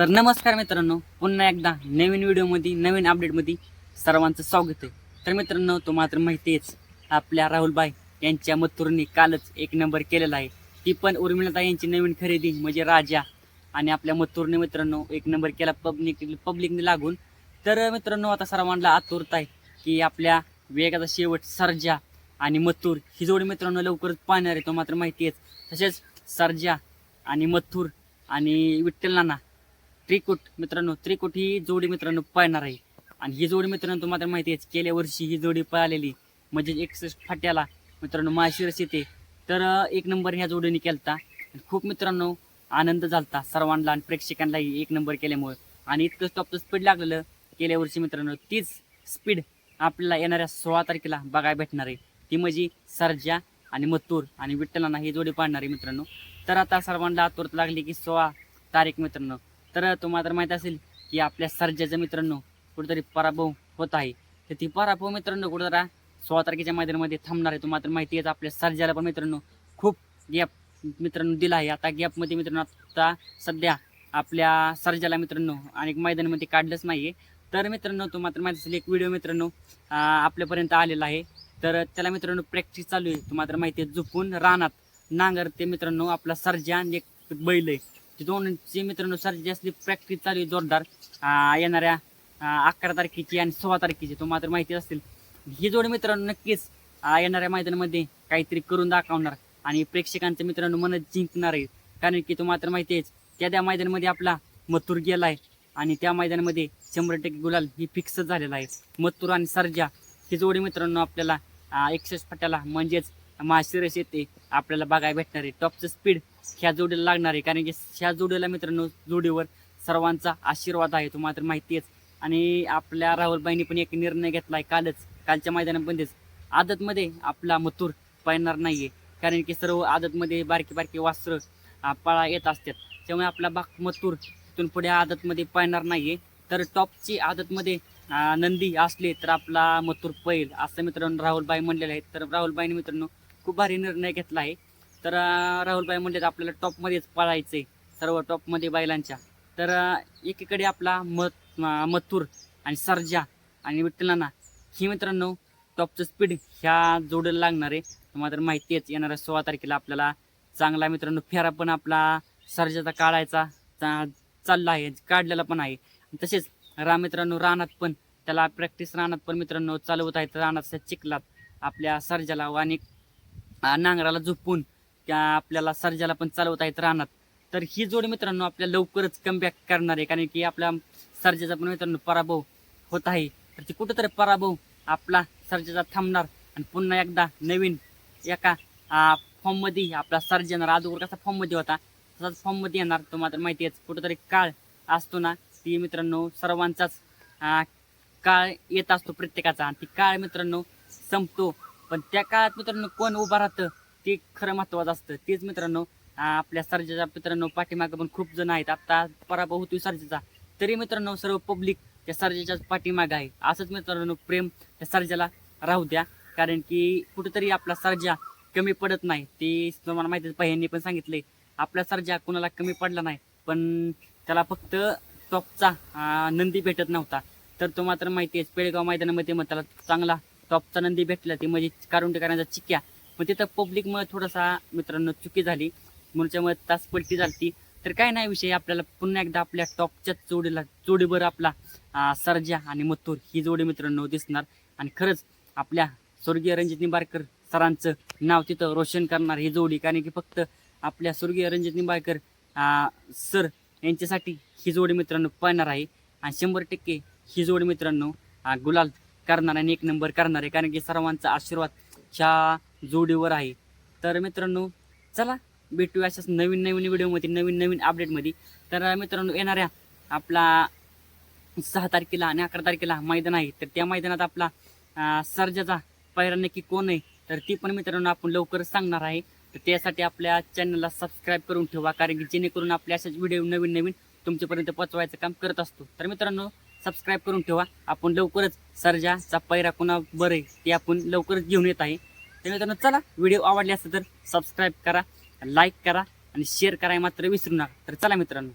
तर नमस्कार मित्रांनो पुन्हा एकदा नवीन व्हिडिओमध्ये नवीन अपडेटमध्ये सर्वांचं स्वागत आहे. तर मित्रांनो तो मात्र माहितीच आपल्या राहुलबाई यांच्या मथुरनी कालच एक नंबर केलेला आहे. ती पण उर्मिलता यांची नवीन खरेदी म्हणजे राजा. आणि आपल्या मथुरने मित्रांनो एक नंबर केला पब्लिक पब्लिकने लागून. तर मित्रांनो आता सर्वांना आतुरता आहे की आपल्या वेगाचा शेवट सर्जा आणि मथुर ही जोडी मित्रांनो लवकरच पाहणार आहे. तो मात्र माहिती आहे तसेच सर्जा आणि मथुर आणि विठ्ठल नाना त्रिकुट मित्रांनो त्रिकुट ही जोडी मित्रांनो पाळणार आहे. आणि ही जोडी मित्रांनो तुम्हाला माहिती आहे गेल्या वर्षी ही जोडी पळालेली म्हणजे एकसष्ट फाट्याला मित्रांनो माशिरस येते. तर एक नंबर ह्या जोडीने केलता. खूप मित्रांनो आनंद झालता सर्वांना आणि प्रेक्षकांनाही एक नंबर केल्यामुळे. आणि इतकं स्टॉपचं स्पीड लागलेलं गेल्या वर्षी मित्रांनो तीच स्पीड आपल्याला येणाऱ्या सोळा तारखेला बघायला भेटणार आहे. ती म्हणजे सर्जा आणि मत्तूर आणि विठ्ठलांना ही जोडी पाडणार आहे मित्रांनो. तर आता सर्वांना आतुरत लागली की सोळा तारीख मित्रांनो. तर तुम्हाला तर माहीत असेल की आपल्या सर्जाचं मित्रांनो कुठेतरी पराभव होत आहे. तर ती पराभव मित्रांनो कुठेतरी सोळा तारखेच्या मैदानामध्ये थांबणार आहे. तुम्हाला तर माहिती आहे आपल्या सर्जाला पण मित्रांनो खूप गॅप मित्रांनो दिला आहे. आता गॅपमध्ये मित्रांनो आता सध्या आपल्या सर्जाला मित्रांनो अनेक मैदानामध्ये काढलंच नाही आहे तर मित्रांनो तुम्हाला तर माहीत असेल एक व्हिडिओ मित्रांनो आपल्यापर्यंत आलेला आहे. तर त्याला मित्रांनो प्रॅक्टिस चालू आहे. तुम्हाला तर माहिती आहे झुपून रानात नांगर ते मित्रांनो आपला सर्जा आणि एक बैल आहे. ते दोनची मित्रांनो सर्जा असली प्रॅक्टिस चालू आहे जोरदार येणाऱ्या अकरा तारखेची आणि सोळा तारखेची तुम्हाला तर माहिती असेल ही जोडी मित्रांनो नक्कीच येणाऱ्या मैदानामध्ये काहीतरी करून दाखवणार आणि प्रेक्षकांचं मित्रांनो मन जिंकणार आहे. कारण की तुम्हाला तर माहिती आहेच त्या त्या मैदानामध्ये आपला मथुर गेला आहे आणि त्या मैदानामध्ये शंभर टक्के गुलाल ही फिक्स झालेला आहे. मथुर आणि सर्जा ही जोडी मित्रांनो आपल्याला एकसष्ट फट्याला म्हणजेच माशिरस येते. आपल्याला बघायला भेटणार आहे. टॉपचं स्पीड ह्या जोडीला लागणार आहे. कारण की ह्या जोडीला मित्रांनो जोडीवर सर्वांचा आशीर्वाद आहे. तुम्हाला तर माहिती आहेच. आणि आपल्या राहुलबाईंनी पण एक निर्णय घेतला आहे कालच. कालच्या मैदानामध्येच आदतमध्ये आपला मथुर पाळणार नाही आहे कारण की सर्व आदतमध्ये बारकी बारकी वास्त्र पाळा येत असतात. त्यामुळे आपला बाग मथुर तिथून पुढे आदतमध्ये पाळणार नाही आहे तर टॉपची आदतमध्ये नंदी असले तर आपला मथुर पैल असं मित्रांनो राहुलबाई म्हणलेलं आहे तर राहुलबाईने मित्रांनो खूप भारी निर्णय घेतला आहे. तर राहुलबाई म्हणले आपल्याला टॉपमध्येच पळायचं आहे सर्व टॉपमध्ये बैलांच्या. तर एकीकडे आपला मत मथुर आणि सर्जा आणि विठ्ठलाना ही मित्रांनो टॉपचं स्पीड ह्या जोडीला लागणार आहे. तुम्हाला तर माहिती आहेच येणाऱ्या सोळा तारखेला आपल्याला चांगला मित्रांनो फेरा पण आपला सर्जाचा काढायचा चा- चालला आहे काढलेला पण आहे. तसेच राम मित्रांनो रानात पण त्याला प्रॅक्टिस रानात पण मित्रांनो चालवत आहेत रानात चिखलात आपल्या सर्जाला आणि नांगराला झोपून त्या आपल्याला सर्जाला पण चालवत आहेत रानात. तर ही जोडी मित्रांनो आपल्या लवकरच कमबॅक करणार आहे. कारण की आपल्या सर्जाचा पण मित्रांनो पराभव होत आहे. तर ती कुठंतरी पराभव आपला सर्जाचा थांबणार. आणि पुन्हा एकदा नवीन एका फॉर्ममध्ये आपला सर्ज येणार. अगोदर कसा फॉर्ममध्ये होता तसाच फॉर्ममध्ये येणार. तो मात्र माहिती आहे कुठंतरी काळ असतो ना ती मित्रांनो सर्वांचाच काळ येत असतो प्रत्येकाचा. आणि ती काळ मित्रांनो संपतो. पण त्या काळात मित्रांनो कोण उभं राहतं ते खरं महत्वाचं असतं. तेच मित्रांनो आपल्या सर्जाच्या मित्रांनो पाठीमागं पण खूप जण आहेत. आता पराभव होतोय सर्जाचा. तरी मित्रांनो सर्व पब्लिक त्या सर्जेच्याच पाठीमागं आहे. असंच मित्रांनो प्रेम त्या सर्जाला राहू द्या. कारण की कुठंतरी आपला सर्जा कमी पडत नाही. ते तुम्हाला माहिती आहे, पहिल्यांनी पण सांगितले आपला सर्जा कुणाला कमी पडला नाही. पण त्याला फक्त टॉपचा नंदी भेटत नव्हता. तर तो मात्र माहिती आहे पेळगाव मैदानामध्ये मग त्याला चांगला टॉपचा नंदी भेटला ते म्हणजे कारुंडेकरांचा चिक्या. पण तिथं पब्लिकमुळे थोडासा मित्रांनो चुकी झाली. मुलच्यामुळे तास पलटी झाली तर काय नाही विषय आपल्याला पुन्हा एकदा आपल्या टॉपच्या जोडीला जोडीवर आपला सरजा आणि मथुर ही जोडी मित्रांनो दिसणार. आणि खरंच आपल्या स्वर्गीय रणजित निंबाळकर सरांचं नाव तिथं रोशन करणार ही जोडी. कारण की फक्त आपल्या स्वर्गीय रणजित निंबाळकर सर यांच्यासाठी ही जोडी मित्रांनो पळणार आहे. आणि शंभर टक्के ही जोडी मित्रांनो गुलाल करणार आणि एक नंबर करणार आहे. कारण की सर्वांचा आशीर्वाद ह्या जोडीवर आहे. तर मित्रांनो चला भेटूया अशाच नवीन नवीन व्हिडिओमध्ये नवीन नवीन अपडेटमध्ये तर मित्रांनो येणाऱ्या आपला सहा तारखेला आणि अकरा तारखेला मैदान आहे. तर त्या मैदानात आपला सर्जाचा पायरा नक्की कोण आहे? तर ती पण मित्रांनो आपण लवकरच सांगणार आहे. तर त्यासाठी आपल्या चॅनलला सबस्क्राईब करून ठेवा. कारण की जेणेकरून आपल्या अशाच व्हिडिओ नवीन नवीन तुमच्यापर्यंत पोचवायचं काम करत असतो. तर मित्रांनो सबस्क्राईब करून ठेवा. आपण लवकरच सर्जाचा पैरा कुणा बरं आहे ते आपण लवकरच घेऊन येत आहे. तर मित्रांनो चला व्हिडिओ आवडले असेल तर सबस्क्राईब करा लाईक करा आणि शेअर करायला मात्र विसरू नका. तर चला मित्रांनो.